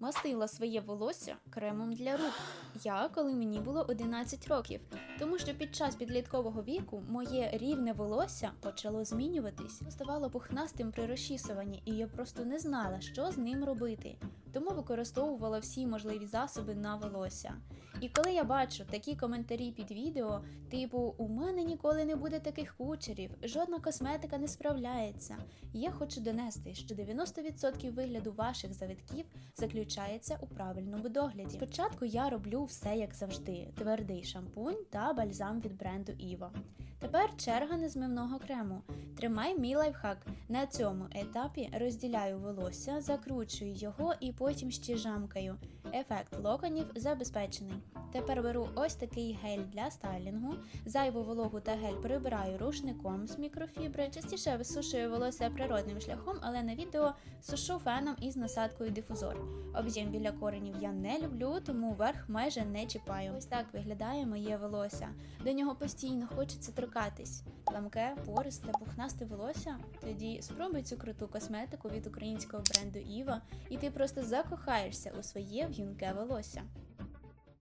Мастила своє волосся кремом для рук. Я, коли мені було 11 років, тому що під час підліткового віку моє рівне волосся почало змінюватись, ставало пухнастим при розчісуванні, і я просто не знала, що з ним робити. Тому використовувала всі можливі засоби на волосся. І коли я бачу такі коментарі під відео, типу у мене ніколи не буде таких кучерів, жодна косметика не справляється. Я хочу донести, що 90% вигляду ваших завитків заключається у правильному догляді. Спочатку я роблю все як завжди: твердий шампунь та бальзам від бренду Іво. Тепер черга незмивного крему. Тримай мій лайфхак. На цьому етапі розділяю волосся, закручую його і потім ще жамкаю. Ефект локонів забезпечений. Тепер беру ось такий гель для стайлінгу, зайву вологу та гель прибираю рушником з мікрофібри. Частіше висушую волосся природним шляхом, але на відео сушу феном із насадкою дифузор. Об'єм біля коренів я не люблю, тому верх майже не чіпаю. Ось так виглядає моє волосся. До нього постійно хочеться торкатись. Ламке, пористе, пухнасте волосся. Тоді спробуй цю круту косметику від українського бренду Іва, і ти просто закохаєшся у своє в'юнке волосся.